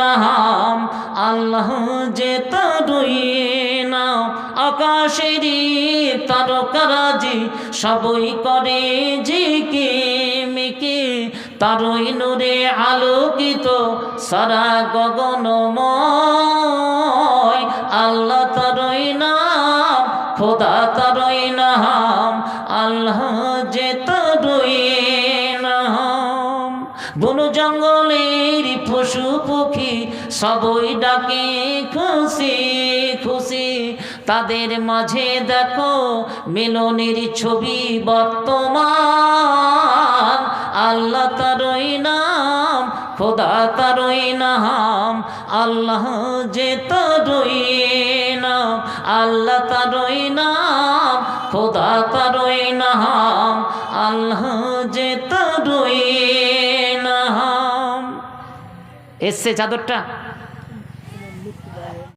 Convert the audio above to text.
নাম আল্লাহ যে তারই নাম। আকাশেরই তারকারাজি সবই করে যে কে মেকে, তারই নূরে আলোকিত সারা গগনময়। আল্লাহ তারই নাম, খোদা তারই নাম আল্লাহ যে তারই বন জঙ্গলের পশু পক্ষী সবই ডাকে খুশি খুশি। তাদের মাঝে দেখো মিলনের ছবি বর্তমান। আল্লাহ তারই নাম, খোদা তারই নাম, আল্লাহ যে তারই নাম, আল্লাহ তারই নাম, খোদা তারই নাম, আল্লাহ এসছে চাদরটা?